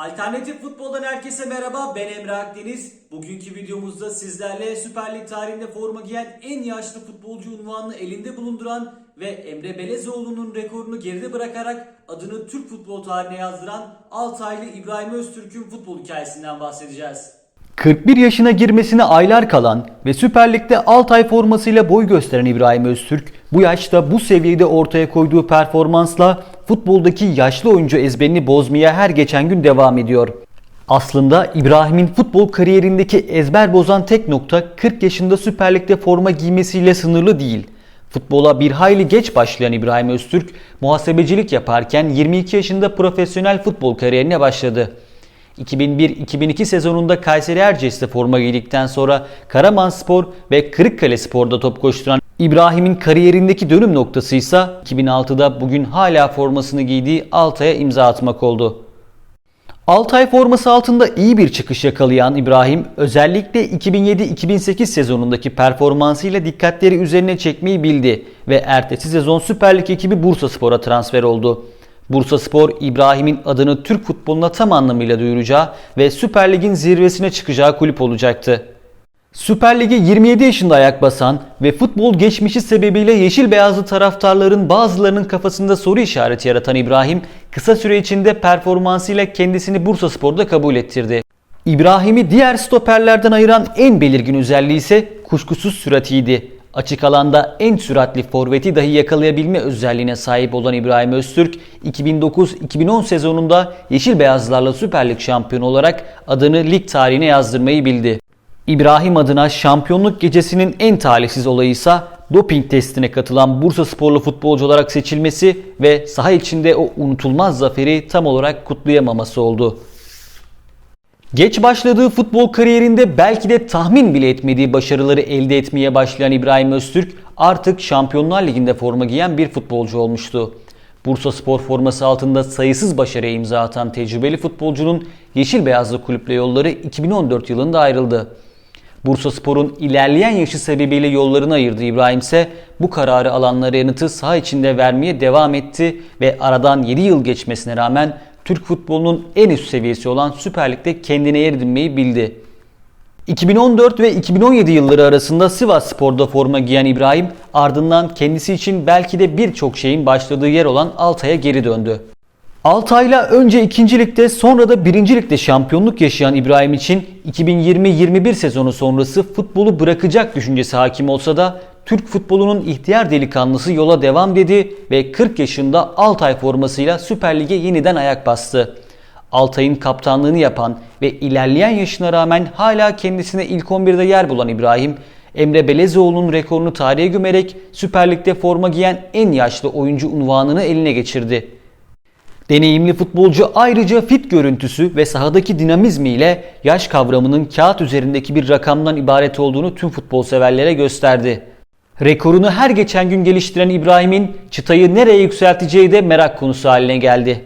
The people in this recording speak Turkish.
Alternatif Futbol'dan herkese merhaba. Ben Emre Akdeniz. Bugünkü videomuzda sizlerle Süper Lig tarihinde forma giyen en yaşlı futbolcu unvanını elinde bulunduran ve Emre Belezoğlu'nun rekorunu geride bırakarak adını Türk futbol tarihine yazdıran Altaylı İbrahim Öztürk'ün futbol hikayesinden bahsedeceğiz. 41 yaşına girmesine aylar kalan ve Süper Lig'de Altay formasıyla boy gösteren İbrahim Öztürk bu yaşta bu seviyede ortaya koyduğu performansla futboldaki yaşlı oyuncu ezberini bozmaya her geçen gün devam ediyor. Aslında İbrahim'in futbol kariyerindeki ezber bozan tek nokta 40 yaşında Süper Lig'de forma giymesiyle sınırlı değil. Futbola bir hayli geç başlayan İbrahim Öztürk muhasebecilik yaparken 22 yaşında profesyonel futbol kariyerine başladı. 2001-2002 sezonunda Kayseri Erciyes'te forma giydikten sonra Karamanspor ve Kırıkkale Spor'da top koşturan İbrahim'in kariyerindeki dönüm noktası ise 2006'da bugün hala formasını giydiği Altay'a imza atmak oldu. Altay forması altında iyi bir çıkış yakalayan İbrahim özellikle 2007-2008 sezonundaki performansıyla dikkatleri üzerine çekmeyi bildi ve ertesi sezon Süper Lig ekibi Bursaspor'a transfer oldu. Bursaspor İbrahim'in adını Türk futboluna tam anlamıyla duyuracağı ve Süper Lig'in zirvesine çıkacağı kulüp olacaktı. Süper Lig'e 27 yaşında ayak basan ve futbol geçmişi sebebiyle yeşil beyazlı taraftarların bazılarının kafasında soru işareti yaratan İbrahim kısa süre içinde performansıyla kendisini Bursaspor'da kabul ettirdi. İbrahim'i diğer stoperlerden ayıran en belirgin özelliği ise kuşkusuz süratiydi. Açık alanda en süratli forveti dahi yakalayabilme özelliğine sahip olan İbrahim Öztürk 2009-2010 sezonunda Yeşil Beyazlarla Süper Lig şampiyonu olarak adını lig tarihine yazdırmayı bildi. İbrahim adına şampiyonluk gecesinin en talihsiz olayı ise doping testine katılan Bursa sporlu futbolcu olarak seçilmesi ve saha içinde o unutulmaz zaferi tam olarak kutlayamaması oldu. Geç başladığı futbol kariyerinde belki de tahmin bile etmediği başarıları elde etmeye başlayan İbrahim Öztürk artık Şampiyonlar Ligi'nde forma giyen bir futbolcu olmuştu. Bursa Spor forması altında sayısız başarıya imza atan tecrübeli futbolcunun yeşil beyazlı kulüple yolları 2014 yılında ayrıldı. Bursa Spor'un ilerleyen yaşı sebebiyle yollarını ayırdı İbrahim ise bu kararı alanlara yanıtı saha içinde vermeye devam etti ve aradan 7 yıl geçmesine rağmen Türk futbolunun en üst seviyesi olan Süper Lig'de kendine yer edinmeyi bildi. 2014 ve 2017 yılları arasında Sivas Spor'da forma giyen İbrahim ardından kendisi için belki de birçok şeyin başladığı yer olan Altay'a geri döndü. Altay'la önce 2. ligde sonra da 1. ligde şampiyonluk yaşayan İbrahim için 2020-21 sezonu sonrası futbolu bırakacak düşüncesi hakim olsa da Türk futbolunun ihtiyar delikanlısı yola devam dedi ve 40 yaşında Altay formasıyla Süper Lig'e yeniden ayak bastı. Altay'ın kaptanlığını yapan ve ilerleyen yaşına rağmen hala kendisine ilk 11'de yer bulan İbrahim, Emre Belezoğlu'nun rekorunu tarihe gömerek Süper Lig'de forma giyen en yaşlı oyuncu unvanını eline geçirdi. Deneyimli futbolcu ayrıca fit görüntüsü ve sahadaki dinamizmiyle yaş kavramının kağıt üzerindeki bir rakamdan ibaret olduğunu tüm futbol severlere gösterdi. Rekorunu her geçen gün geliştiren İbrahim'in çıtayı nereye yükselteceği de merak konusu haline geldi.